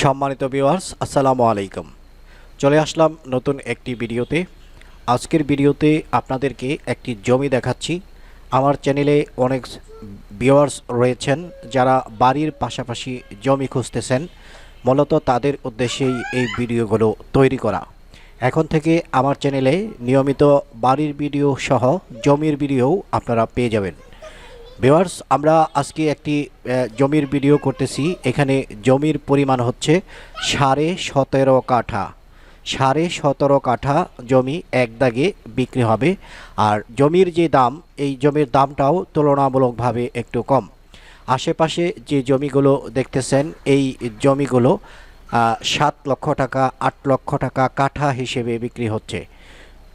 সম্মানিত ভিউয়ার্স আসসালামু আলাইকুম। চলে আসলাম নতুন একটি ভিডিওতে। আজকের ভিডিওতে আপনাদেরকে একটি জমি দেখাচ্ছি। আমার চ্যানেলে অনেক ভিউয়ার্স রয়েছেন যারা বাড়ির পাশাপাশি জমি খুঁজতেছেন। মূলত তাদের উদ্দেশ্যেই এই ভিডিওগুলো তৈরি করা। এখন থেকে আমার চ্যানেলে নিয়মিত বাড়ির ভিডিও সহ জমির ভিডিও আপনারা পেয়ে যাবেন। ভিউয়ার্স, আমরা আজকে একটি জমির ভিডিও করতেছি। এখানে জমির পরিমাণ হচ্ছে সাড়ে সতেরো কাঠা। সাড়ে সতেরো কাঠা জমি এক দাগে বিক্রি হবে। আর জমির যে দাম, এই জমির দামটাও তুলনামূলকভাবে একটু কম। আশেপাশে যে জমিগুলো দেখতেছেন, এই জমিগুলো সাত লক্ষ টাকা, আট লক্ষ টাকা কাঠা হিসেবে বিক্রি হচ্ছে।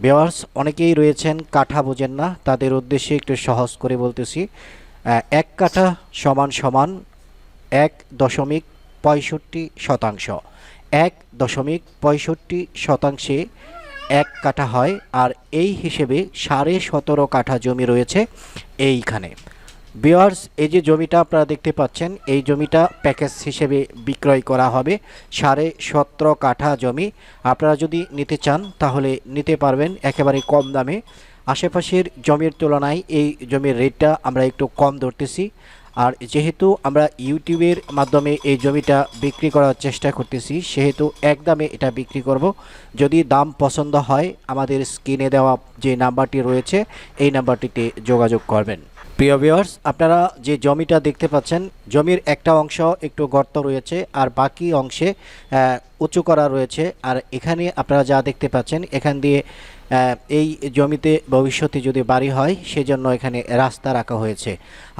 বেওয়ার্স অনেকেই রয়েছেন কাঠা বোঝেন না। তাদের উদ্দেশ্যে একটু সহজ করে বলতেছি এক কাঠা সমান সমান এক দশমিক পঁয়ষট্টি শতাংশ। এক দশমিক পঁয়ষট্টি শতাংশে এক কাঠা হয়, আর এই হিসেবে সাড়ে সতেরো কাঠা জমি রয়েছে এইখানে। বিয়ার্স এই যে জমিটা আপনারা দেখতে পাচ্ছেন, এই জমিটা প্যাকেজ হিসেবে বিক্রয় করা হবে, সাড়ে সতেরো কাঠা জমি। আপনারা যদি নিতে চান, তাহলে নিতে পারবেন, একেবারে কম দামে। আশেপাশের জমির তুলনায় এই জমির রেটটা আমরা একটু কম ধরতেছি। আর যেহেতু আমরা ইউটিউবের মাধ্যমে এই জমিটা বিক্রি করার চেষ্টা করতেছি, সেহেতু এক দামে এটা বিক্রি করব। যদি দাম পছন্দ হয়, আমাদের স্ক্রিনে দেওয়া যে নাম্বারটি রয়েছে, এই নাম্বারটিতে যোগাযোগ করবেন। প্রিয় ভিউয়ার্স আপনারা যে জমিটা দেখতে পাচ্ছেন, জমির একটা অংশ একটু গর্ত রয়েছে আর বাকি অংশে উঁচু করা রয়েছে। আর এখানে আপনারা যা দেখতে পাচ্ছেন, এখান দিয়ে এই জমিতে ভবিষ্যতে যদি বাড়ি হয়, সেজন্য এখানে রাস্তা রাখা হয়েছে।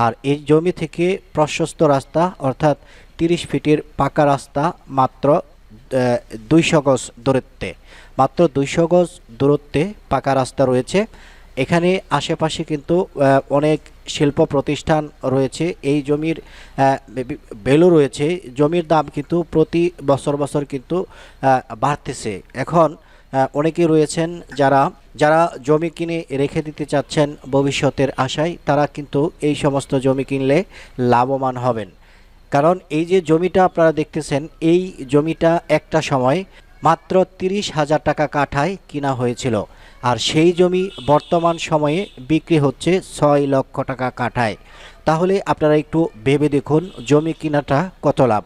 আর এই জমি থেকে প্রশস্ত রাস্তা, অর্থাৎ তিরিশ ফিটের পাকা রাস্তা মাত্র দুইশো গজ দূরত্বে। মাত্র দুইশো গজ দূরত্বে পাকা রাস্তা রয়েছে। এখানে আশেপাশে কিন্তু অনেক শিল্প প্রতিষ্ঠান রয়েছে। এই জমির ভ্যালু রয়েছে। জমির দাম কিন্তু প্রতি বছর বছর কিন্তু বাড়তেছে। এখন অনেকেই রয়েছেন যারা যারা জমি কিনে রেখে দিতে চাচ্ছেন ভবিষ্যতের আশায়, তারা কিন্তু এই সমস্ত জমি কিনলে লাভবান হবেন। কারণ এই যে জমিটা আপনারা দেখতেছেন, এই জমিটা একটা সময় মাত্র তিরিশ হাজার টাকা কাঠায় কিনা হয়েছিল। আর সেই জমি বর্তমান সময়ে বিক্রি হচ্ছে ছয় লক্ষ টাকা কাঠায়। তাহলে আপনারা একটু ভেবে দেখুন জমি কিনাটা কত লাভ।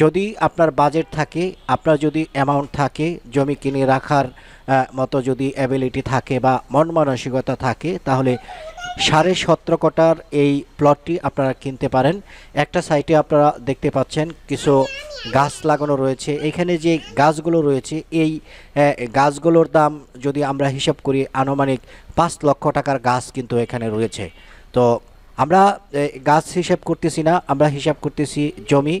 যদি আপনার বাজেট থাকে, আপনার যদি অ্যামাউন্ট থাকে, জমি কিনে রাখার মতো যদি অ্যাবিলিটি থাকে বা মন মানসিকতা থাকে, তাহলে সাড়ে সতেরো কোটার এই প্লটটি আপনারা কিনতে পারেন। একটা সাইটে আপনারা দেখতে পাচ্ছেন কিছু গাছ লাগানো রয়েছে। এখানে যে গাছগুলো রয়েছে, এই গাছগুলোর দাম যদি আমরা হিসাব করি, আনুমানিক পাঁচ লক্ষ টাকার গাছ কিন্তু এখানে রয়েছে। তো আমরা গাছ হিসাব করতেছি না, আমরা হিসাব করতেছি জমি।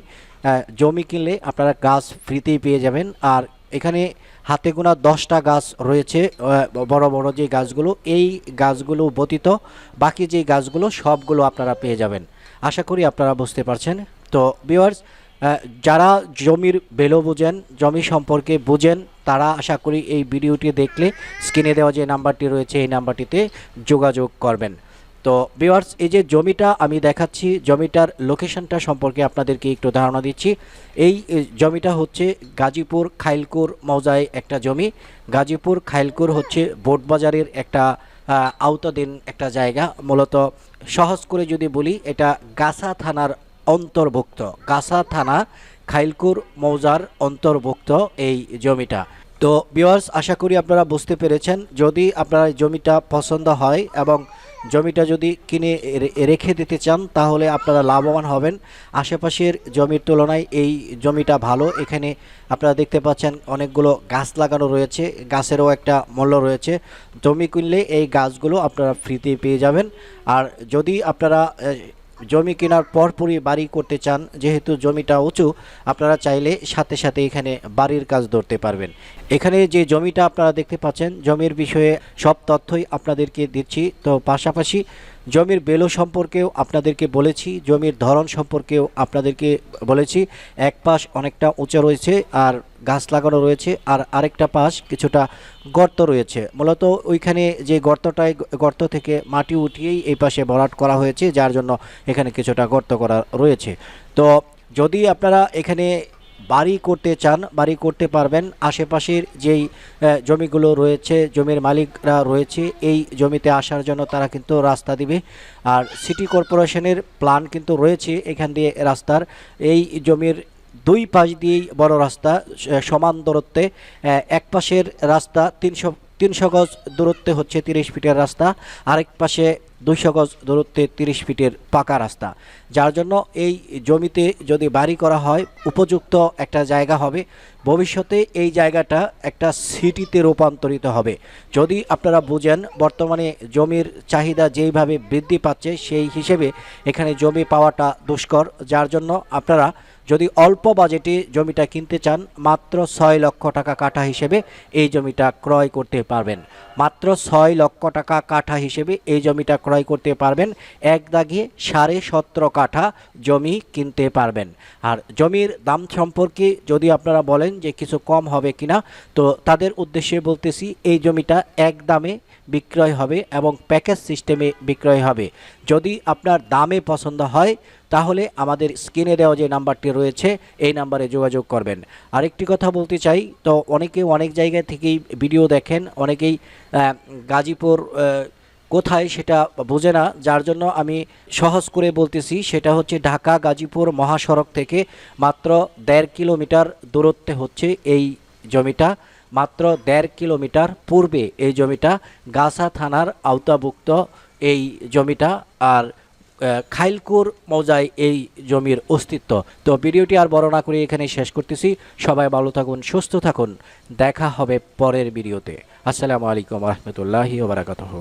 জমি কিনলে আপনারা গাছ ফ্রিতেই পেয়ে যাবেন। আর এখানে হাতে গোনা দশটা গাছ রয়েছে বড় বড় যে গাছগুলো, এই গাছগুলো ব্যতীত বাকি যে গাছগুলো, সবগুলো আপনারা পেয়ে যাবেন। আশা করি আপনারা বুঝতে পারছেন। তো ভিউয়ার্স যারা জমির বেলো বুঝেন, জমি সম্পর্কে বুঝেন, তারা আশা করি এই ভিডিওটি দেখলে স্ক্রিনে দেওয়া যে নাম্বারটি রয়েছে, এই নাম্বারটিতে যোগাযোগ করবেন। তো ভিউয়ার্স, এই যে জমিটা আমি দেখাচ্ছি, জমিটার লোকেশনটা সম্পর্কে আপনাদেরকে একটু ধারণা দিচ্ছি। এই জমিটা হচ্ছে গাজীপুর খাইলকুর মৌজায় একটা জমি। গাজীপুর খাইলকুর হচ্ছে বোটবাজারের একটা আওতাধীন একটা জায়গা। মূলত সহজ করে যদি বলি, এটা গাছা থানার অন্তর্ভুক্ত। গাছা থানা খাইলকুর মৌজার অন্তর্ভুক্ত এই জমিটা। তো ভিউয়ার্স, আশা করি আপনারা বুঝতে পেরেছেন। যদি আপনার জমিটা পছন্দ হয় এবং জমিটা যদি কিনে রেখে দিতে চান, তাহলে আপনারা লাভবান হবেন। আশেপাশের জমির তুলনায় এই জমিটা ভালো। এখানে আপনারা দেখতে পাচ্ছেন অনেকগুলো গাছ লাগানো রয়েছে। গাছেরও একটা মূল্য রয়েছে। জমি কিনলে এই গাছগুলো আপনারা ফ্রিতে পেয়ে যাবেন। আর যদি আপনারা জমি কেনার পরপরই বাড়ি করতে চান, যেহেতু জমিটা উঁচু, আপনারা চাইলে সাথে সাথে এখানে বাড়ির কাজ ধরতে পারবেন। এখানে যে জমিটা আপনারা দেখতে পাচ্ছেন, জমির বিষয়ে সব তথ্যই আপনাদেরকে দিচ্ছি। তো পাশাপাশি জমির বেলো সম্পর্কেও আপনাদেরকে বলেছি, জমির ধরন সম্পর্কেও আপনাদেরকে বলেছি। এক পাশ অনেকটা উঁচু রয়েছে আর গাছ লাগানো রয়েছে আর আরেকটা পাশ কিছুটা গর্ত রয়েছে। মূলত ওইখানে যে গর্তটায় গর্ত থেকে মাটি উঠিয়েই এই পাশে ভরাট করা হয়েছে, যার জন্য এখানে কিছুটা গর্ত করা রয়েছে। তো যদি আপনারা এখানে বাড়ি করতে চান, বাড়ি করতে পারবেন। আশেপাশের যেই জমিগুলো রয়েছে, জমির মালিকরা রয়েছে, এই জমিতে আসার জন্য তারা কিন্তু রাস্তা দিবে। আর সিটি কর্পোরেশনের প্ল্যান কিন্তু রয়েছে এখান দিয়ে রাস্তার। এই জমির দুই পাশ দিয়েই বড় রাস্তা সমান দূরত্বে এক পাশের রাস্তা তিনশো তিনশো গজ দূরত্বে হচ্ছে তিরিশ ফিটের রাস্তা, আরেক পাশে দুইশো গজ দূরত্বে তিরিশ ফিটের পাকা রাস্তা। যার জন্য এই জমিতে যদি বাড়ি করা হয়, উপযুক্ত একটা জায়গা হবে। ভবিষ্যতে এই জায়গাটা একটা সিটিতে রূপান্তরিত হবে। যদি আপনারা বুঝেন, বর্তমানে জমির চাহিদা যেইভাবে বৃদ্ধি পাচ্ছে, সেই হিসেবে এখানে জমি পাওয়াটা দুষ্কর। যার জন্য আপনারা যদি অল্প বাজেটে জমিটা কিনতে চান, মাত্র ছয় লক্ষ টাকা কাঠা হিসেবে এই জমিটা ক্রয় করতে পারবেন। মাত্র ছয় লক্ষ টাকা কাঠা হিসেবে এই জমিটা ক্রয় করতে পারবেন। এক দাগে সাড়ে সতেরো কাঠা জমি কিনতে পারবেন। আর জমির দাম সম্পর্কে যদি আপনারা বলেন যে কিছু কম হবে কিনা, তো তাদের উদ্দেশ্যে বলতেছি, এই জমিটা এক দামে বিক্রয় হবে এবং প্যাকেজ সিস্টেমে বিক্রয় হবে। যদি আপনার দামে পছন্দ হয়, তাহলে আমাদের স্ক্রিনে দেওয়া যে নাম্বারটি রয়েছে, এই নাম্বারে যোগাযোগ করবেন। আরেকটি কথা বলতে চাই, তো অনেকে অনেক জায়গা থেকেই ভিডিও দেখেন, অনেকেই গাজীপুর কোথায় সেটা বোঝে না, যার জন্য আমি সহজ করে বলতেছি, সেটা হচ্ছে ঢাকা গাজীপুর মহাসড়ক থেকে মাত্র দেড় কিলোমিটার দূরত্বে হচ্ছে এই জমিটা। মাত্র দেড় কিলোমিটার পূর্বে এই জমিটা গাছা থানার আওতাভুক্ত এই জমিটা আর খাইলকুর মৌজায় এই জমির অস্তিত্ব। তো ভিডিওটি আর বর্ণনা করে এখানে শেষ করতেছি। সবাই ভালো থাকুন, সুস্থ থাকুন। দেখা হবে পরের ভিডিওতে। আসসালামু আলাইকুম রহমতুল্লাহি ওবরাকাতহ